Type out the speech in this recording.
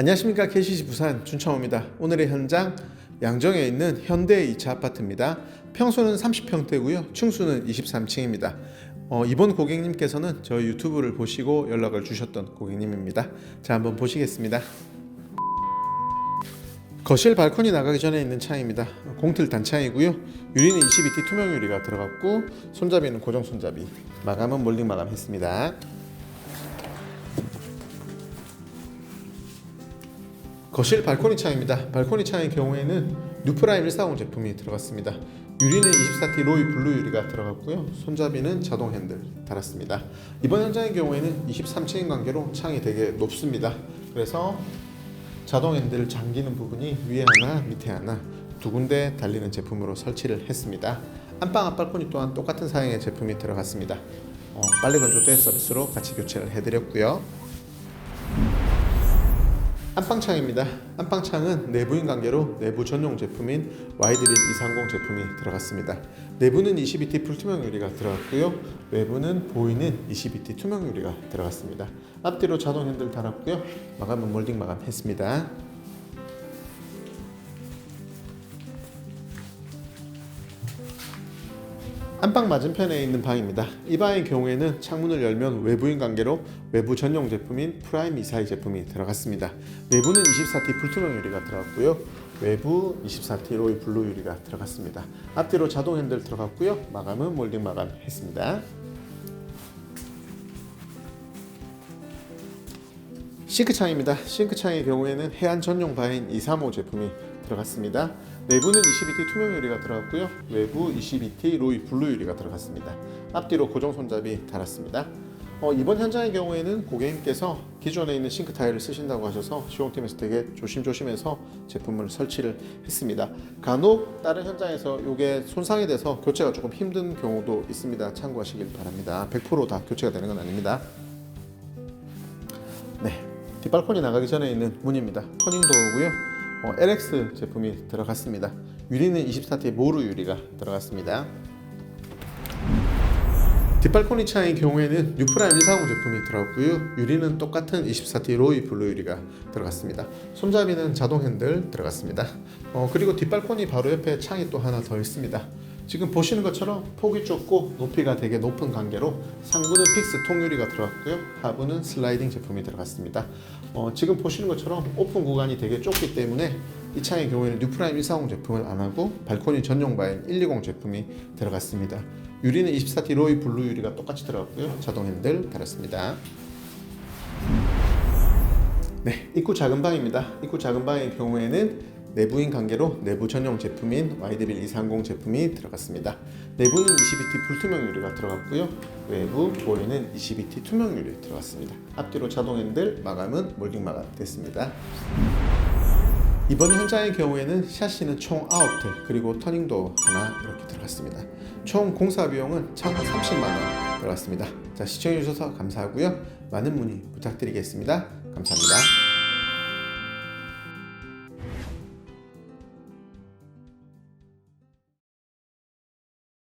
안녕하십니까 KCC 부산 준창호입니다. 오늘의 현장 양정에 있는 현대 2차 아파트입니다. 평수는 30평대고요. 층수는 23층입니다. 어, 이번 고객님께서는 저희 유튜브를 보시고 연락을 주셨던 고객님입니다. 자 한번 보시겠습니다. 거실 발코니 나가기 전에 있는 창입니다. 공틀 단창이고요. 유리는 22T 투명 유리가 들어갔고 손잡이는 고정 손잡이. 마감은 몰딩 마감했습니다. 거실 발코니 창입니다. 발코니 창의 경우에는 뉴프라임 140 제품이 들어갔습니다. 유리는 24T 로이 블루 유리가 들어갔고요. 손잡이는 자동 핸들 달았습니다. 이번 현장의 경우에는 23층인 관계로 창이 되게 높습니다. 그래서 자동 핸들 잠기는 부분이 위에 하나 밑에 하나 두 군데 달리는 제품으로 설치를 했습니다. 안방 앞발코니 또한 똑같은 사양의 제품이 들어갔습니다. 어, 빨래 건조대 서비스로 같이 교체를 해드렸고요. 안방창입니다. 안방창은 내부인 관계로 내부 전용 제품인 와이드린 230 제품이 들어갔습니다. 내부는 22T 풀투명 유리가 들어갔고요. 외부는 보이는 22T 투명 유리가 들어갔습니다. 앞뒤로 자동 핸들 달았고요. 마감은 몰딩 마감했습니다. 안방 맞은편에 있는 방입니다. 이 방의 경우에는 창문을 열면 외부인 관계로 외부 전용 제품인 프라임 24의 제품이 들어갔습니다. 내부는 24T 풀투명 유리가 들어갔고요. 외부 24T 로이 블루 유리가 들어갔습니다. 앞뒤로 자동 핸들 들어갔고요. 마감은 몰딩 마감 했습니다. 싱크창입니다. 싱크창의 경우에는 해안 전용 바인 235 제품이 들어갔습니다. 내부는 22T 투명 유리가 들어갔고요. 외부 22T 로이 블루 유리가 들어갔습니다. 앞뒤로 고정 손잡이 달았습니다. 어, 이번 현장의 경우에는 고객님께서 기존에 있는 싱크 타일을 쓰신다고 하셔서 시공팀에서 되게 조심조심해서 제품을 설치를 했습니다. 간혹 다른 현장에서 이게 손상이 돼서 교체가 조금 힘든 경우도 있습니다. 참고하시길 바랍니다. 100%다 교체가 되는 건 아닙니다. 네, 뒷발코니 나가기 전에 있는 문입니다. 터닝 도어고요. 어, LX 제품이 들어갔습니다. 유리는 24T 모루 유리가 들어갔습니다. 뒷발코니 차의 경우에는 뉴프라임 140 제품이 들어갔고요. 유리는 똑같은 24T 로이 블루 유리가 들어갔습니다. 손잡이는 자동 핸들 들어갔습니다. 어, 그리고 뒷발코니 바로 옆에 창이 또 하나 더 있습니다. 지금 보시는 것처럼 폭이 좁고 높이가 되게 높은 관계로 상부는 픽스 통유리가 들어갔고요. 하부는 슬라이딩 제품이 들어갔습니다. 어, 지금 보시는 것처럼 오픈 구간이 되게 좁기 때문에 이 차의 경우에는 뉴프라임 140 제품을 안 하고 발코니 전용 바인 120 제품이 들어갔습니다. 유리는 24T 로이 블루 유리가 똑같이 들어갔고요. 자동 핸들 달았습니다. 네, 입구 작은 방입니다. 입구 작은 방의 경우에는 내부인 관계로 내부 전용 제품인 와이드빌 230 제품이 들어갔습니다. 내부는 22T 풀투명 유리가 들어갔고요. 외부 보이는 22T 투명 유리 들어갔습니다. 앞뒤로 자동 핸들 마감은 몰딩 마감 됐습니다. 이번 현장의 경우에는 샤시는 총 9대 그리고 터닝도 하나 이렇게 들어갔습니다. 총 공사 비용은 총 30만 원 들어갔습니다. 자 시청해 주셔서 감사하고요. 많은 문의 부탁드리겠습니다. 감사합니다.